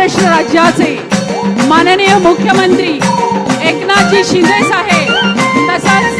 महाराष्ट्र राज्याचे माननीय मुख्यमंत्री एकनाथजी शिंदे साहेब तसंच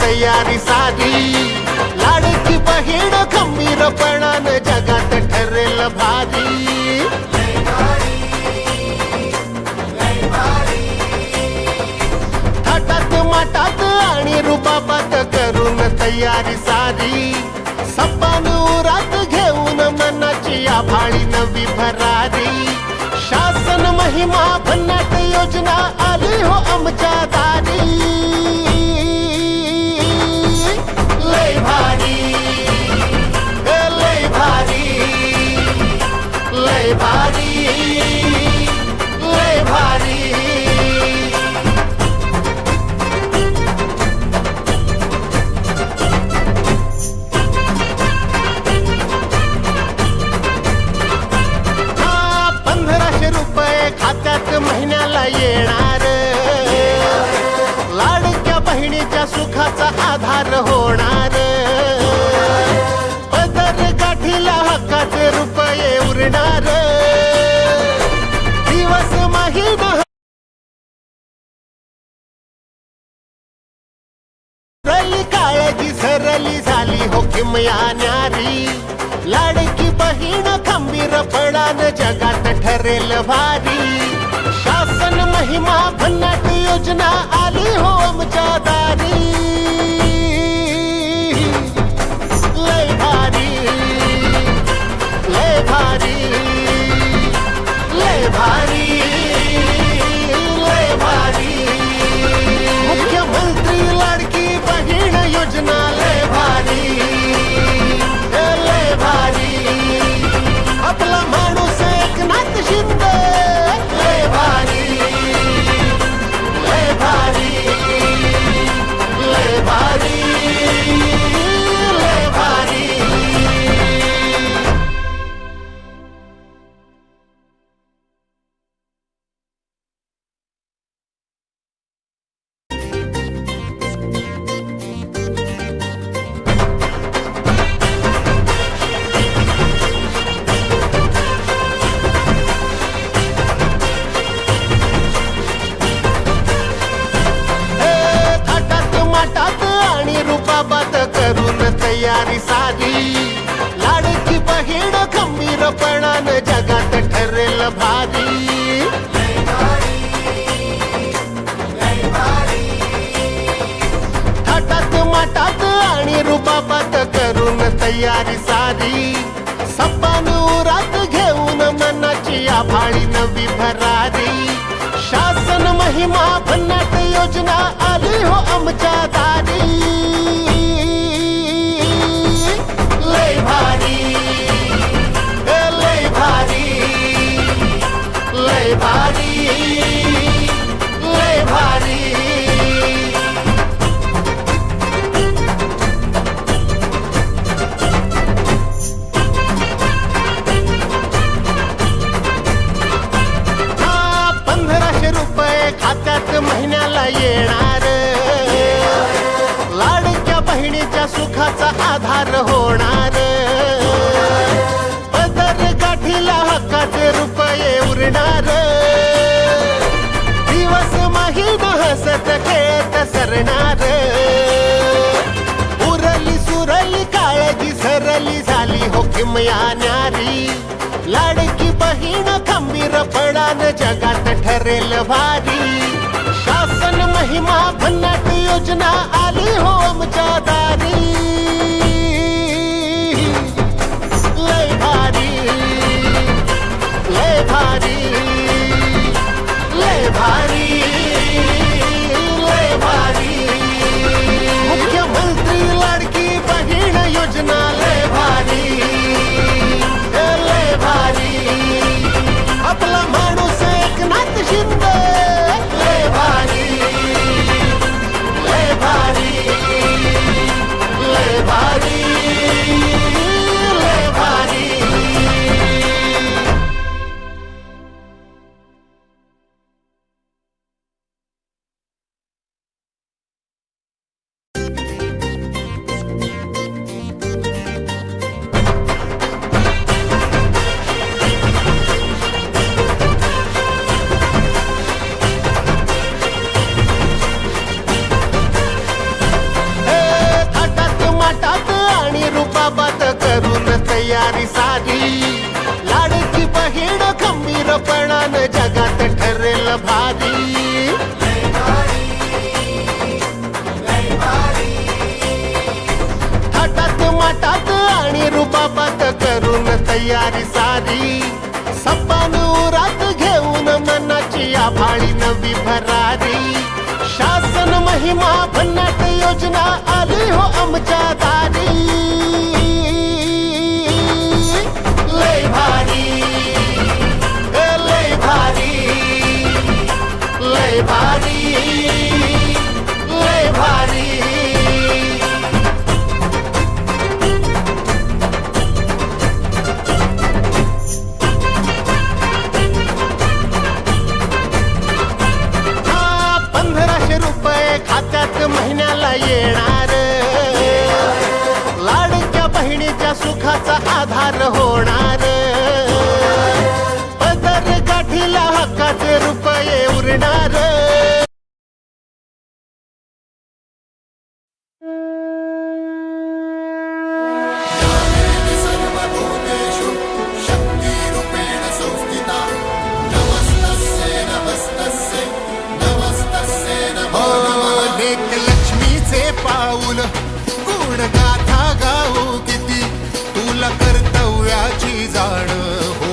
तयारी साधी. लाडकी बहीण खंबीरपणा थाटात माटात आणि रुबाबात करून तयारी सारी. सपान उरात घेऊन मनाची आभाळी नवी भरारी. शासन महिमा भन्नाट योजना आली हो आमच्या दारी. महिन्याला येणार. लाडक्या बहिणीच्या सुखाचा आधार होणार. झाली हो किमया न्यारी. लाडकी बहीण खंबीर पडान जगात ठरेल भारी. शासन महिमा भन्नाट योजना आली हो आमच्या दारी. खंबीरपणान जगात ठरेल भारी. थाटात माटात आणि रुबाबात करून तयारी साधी सपान उरात घेऊन मनाची आभाळी नवी भरारी. शासन महिमा भन्नाट योजना आली हो आमच्या दारी. खात्यात महिन्याला येणार. लाडक्या बहिणीच्या सुखाचा आधार होणार. हसत खेळत सरणार उरली सुरली काळजी सरली झाली हो किमया न्यारी लाडकी बहीण खंबीर पडान जगात ठरेल भारी शासन महिमा भन्नाट योजना आली हो आमच्या दारी भारी। थाटात माटात आणि रुबाबात करून तयारी सारी. सपान उरात घेऊन मनाची आभाळी नवी भरारी. शासन महिमा भन्नाट योजना आली हो आमच्या दारी. लय भारी लय भारी टाकावे पाऊल. गुण गाथा गाऊ किती? तुला कर्तव्याची जाण हो.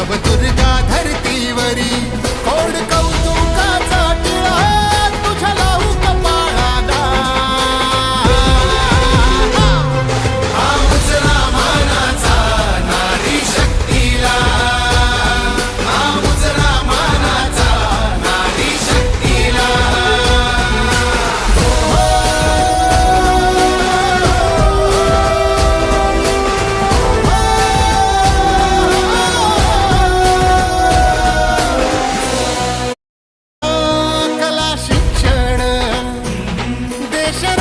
नवदुर्गा धरतीवरी. It's